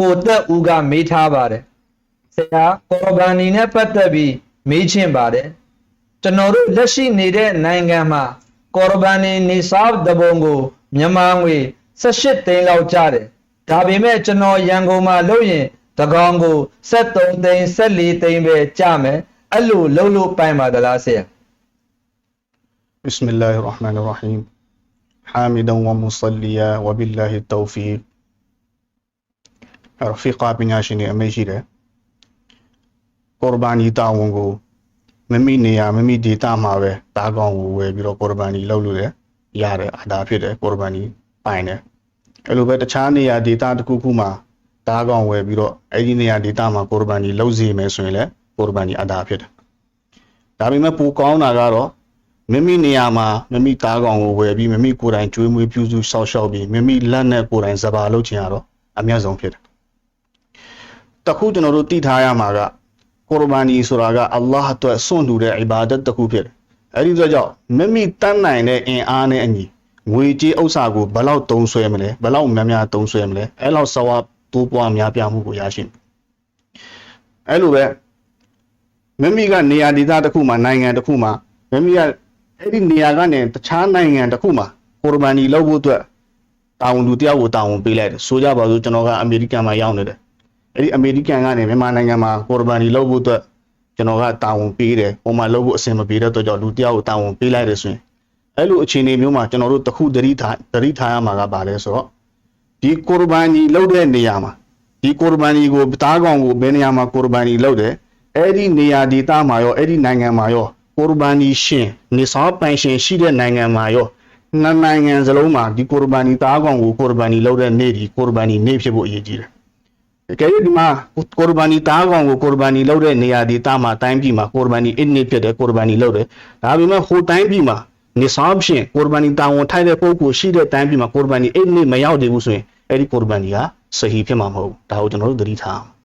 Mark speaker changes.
Speaker 1: ကိုသက်ဦးကမေးထားပါတယ်ဆရာကော်ဘာနီနဲ့ပတ်သက်ပြီးမေးချင်ပါတယ်ကျွန်တော်တို့လက်ရှိနေတဲ့နိုင်ငံမှာကော်ဘာနီနေဆာဘ်တဘုံကိုမြန်မာငွေ18သိန်းလောက်ကျတယ်ဒါပေမဲ့ကျွန်တော်ရန်ကုန်မှာလုပ်ရင်တကောင်ကို73သိန်း14သိန်းပဲကျမယ်အဲ့လိုလုပ်လို့ပိုင်ပါသလားဆရာ
Speaker 2: بسم الله الرحمن الرحيم حامدا ومصليا وبالله التوفيق အဲ့တော့ဖီကာပညာရှင်တွေအမိန့်ရှိတယ်ကော်ဘာနီတာဝန်ကိုမမိနေရမမိဒေတာမှာပဲတားကောင်းကိုဝယ်ပြီးတော့ကော်ဘာနီလောက်လို့ရတယ်အတားဖြစ်တယ်ကော်ဘာနီပိုင်တယ်အဲ့လိုပဲတခြားနေရာဒေတာတစ်ခုခုမှာတားကောင်းဝယ်ပြီးတော့အဲ့ဒီနေရာဒေတာမှာကော်ဘာနီလောက်စီမယ်ဆိုရင်လည်းကော်ဘာနီအတားဖြစ်တယ်ဒါပေမဲ့ပူကောင်းတာကတော့မိမိနေရာမှာမိမိတားကောင်ကိုဝယ်ပြီးမိမိကိုယ်တိုင်ကျွေးမွေးပြုစုစောင့်ရှောက်ပြီးမိမိလက်နဲ့ကိုယ်တိုင်စပါလုပ်ချင်ရတော့အမျက်ဆုံးဖြစ်တယ် တခုကျွန်တော်တို့သိထားရမှာကကုရ်ဘာနီဆိုတာကအလ္လာဟ်အတွက်စွန့်တူတဲ့ ibadat တစ်ခုဖြစ်တယ်။အဲဒီအတွက်ကြောင့်မိမိတတ်နိုင်တဲ့အင်အားနဲ့အညီငွေကြေးဥစ္စာကိုဘယ်လောက်သုံးဆွဲမလဲဘယ်လောက်များများသုံးဆွဲမလဲအဲ့လောက်ဆဝပ်တိုးပွားများပြားမှုကိုရရှိမယ်။အဲ့လိုပဲမိမိကနေရာဒေသတစ်ခုမှာနိုင်ငံတစ်ခုမှာမိမိကအဲ့ဒီနေရာကနေတခြားနိုင်ငံတစ်ခုမှာကိုရ်ဘာနီလုပ်ဖို့အတွက်တာဝန်လူတယောက်ကိုတာဝန်ပေးလိုက်တယ်ဆိုကြပါစို့ကျွန်တော်ကအမေရိကန်မှာရောက်နေတယ် အဲ့ဒီအမေရိကန်ကနေမြန်မာနိုင်ငံမှာကိုရ်ဘာနီလုပ်ဖို့အတွက်ကျွန်တော်ကတာဝန်ပေးတယ်ဟိုမှာလုပ်ဖို့အဆင်မပြေတဲ့အတွက်ကြောင့်လူတယောက်ကိုတာဝန်ပေးလိုက်တယ်ဆိုရင်အဲ့လိုအခြေအနေမျိုးမှာကျွန်တော်တို့တစ်ခုသတိထားသတိထားရမှာကပါလဲဆိုတော့ဒီကိုရ်ဘာနီလုပ်တဲ့နေရာမှာဒီကိုရ်ဘာနီကိုတားကောင်ကိုဘယ်နေရာမှာကိုရ်ဘာနီလုပ်တယ်အဲ့ဒီနေရာဒေသမှာရောအဲ့ဒီနိုင်ငံမှာရောကိုရ်ဘာနီရှင်နေစောပိုင်ရှင်ရှိတဲ့နိုင်ငံမှာရောနှစ်နိုင်ငံစလုံးမှာဒီကိုရ်ဘာနီသားကောင်ကိုကိုရ်ဘာနီလုပ်တဲ့နေ့ဒီကိုရ်ဘာနီနေ့ဖြစ်ဖို့အရေးကြီးတယ်။ တကယ်လို့ဒီမှာကိုရ်ဘာနီသားကောင်ကိုကိုရ်ဘာနီလုပ်တဲ့နေရာဒေသမှာတိုင်းပြည်မှာကိုရ်ဘာနီအစ်နေ့ဖြစ်တယ်ကိုရ်ဘာနီလုပ်တယ်။ဒါပေမဲ့ဟိုတိုင်းပြည်မှာနေစောရှင်ကိုရ်ဘာနီတာဝန်ထိုက်တဲ့ပုဂ္ဂိုလ်ရှိတဲ့တိုင်းပြည်မှာကိုရ်ဘာနီအစ်နေ့မရောက်သေးဘူးဆိုရင်အဲ့ဒီကိုရ်ဘာနီကဆဟီဖြစ်မှာမဟုတ်ဘူး။ဒါကိုကျွန်တော်တို့သတိထားအောင်